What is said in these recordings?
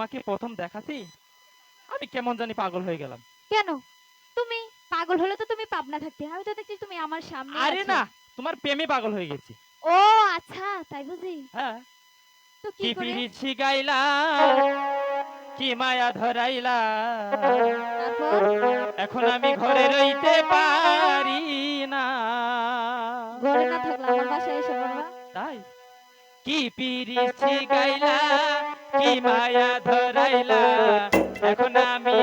তোমাকে প্রথম দেখাছি আমি কেমন জানি পাগল হয়ে গেলাম। কেন? তুমি পাগল হলে তো তুমি পাবনা থাকতে আমি তো দেখছি তুমি আমার সামনে আরে আছো। না তোমার প্রেমে পাগল হয়ে গেছি। ও আচ্ছা তাই বুঝি। হ্যাঁ। তো কি কি করে? পিরিছি গাইলা কি মায়া ধরাইলা। তারপর? এখন আমি ঘরে রইতে পারি না। ঘরে না থাকলে আমার বাসায় এসে পড়বা। তাই কি পিরিছি গাইলা মায়া ধরাইলা এখন আমি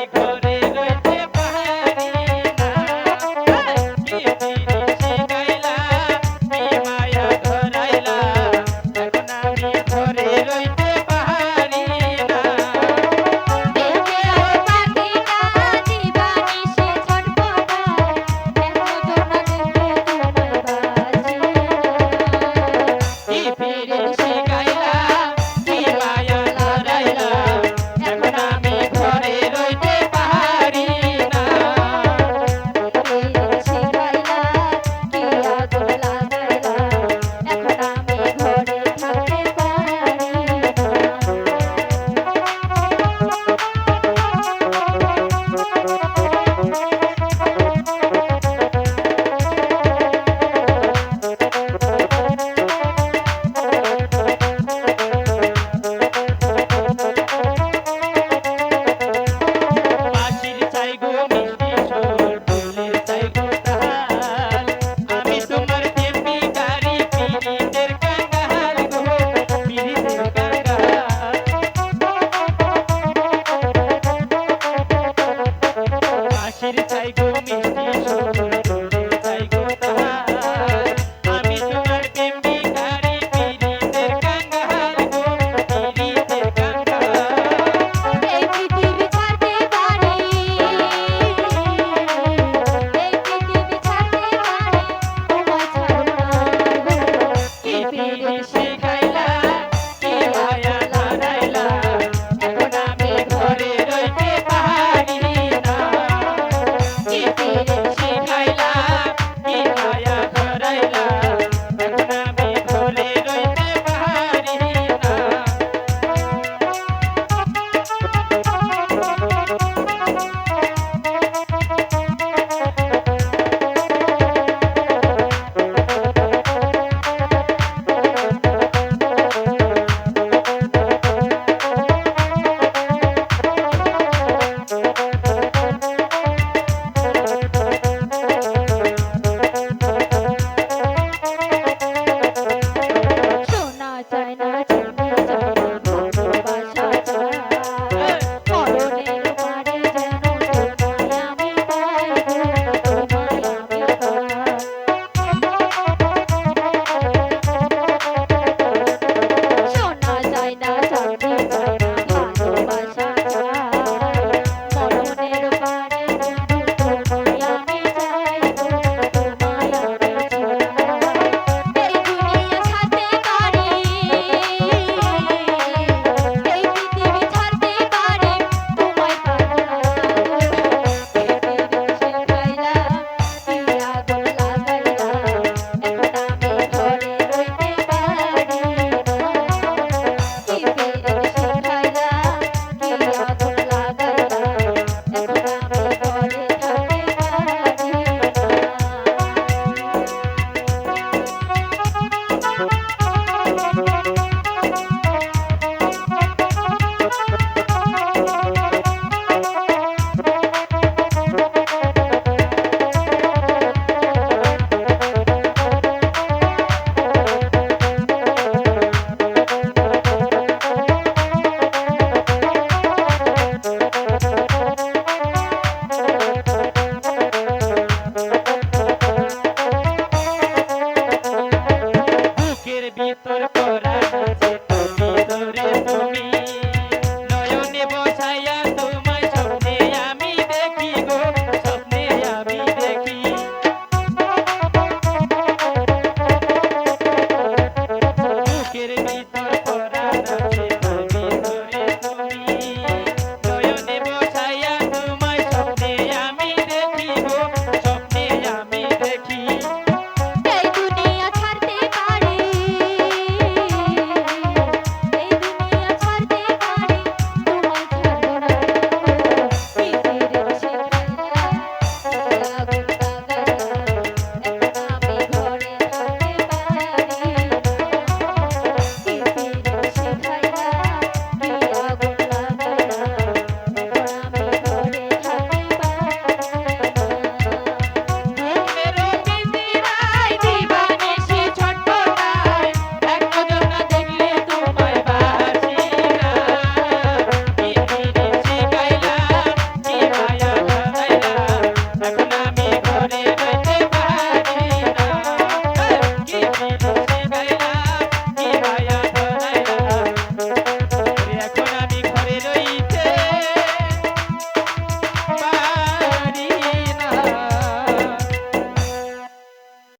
চাই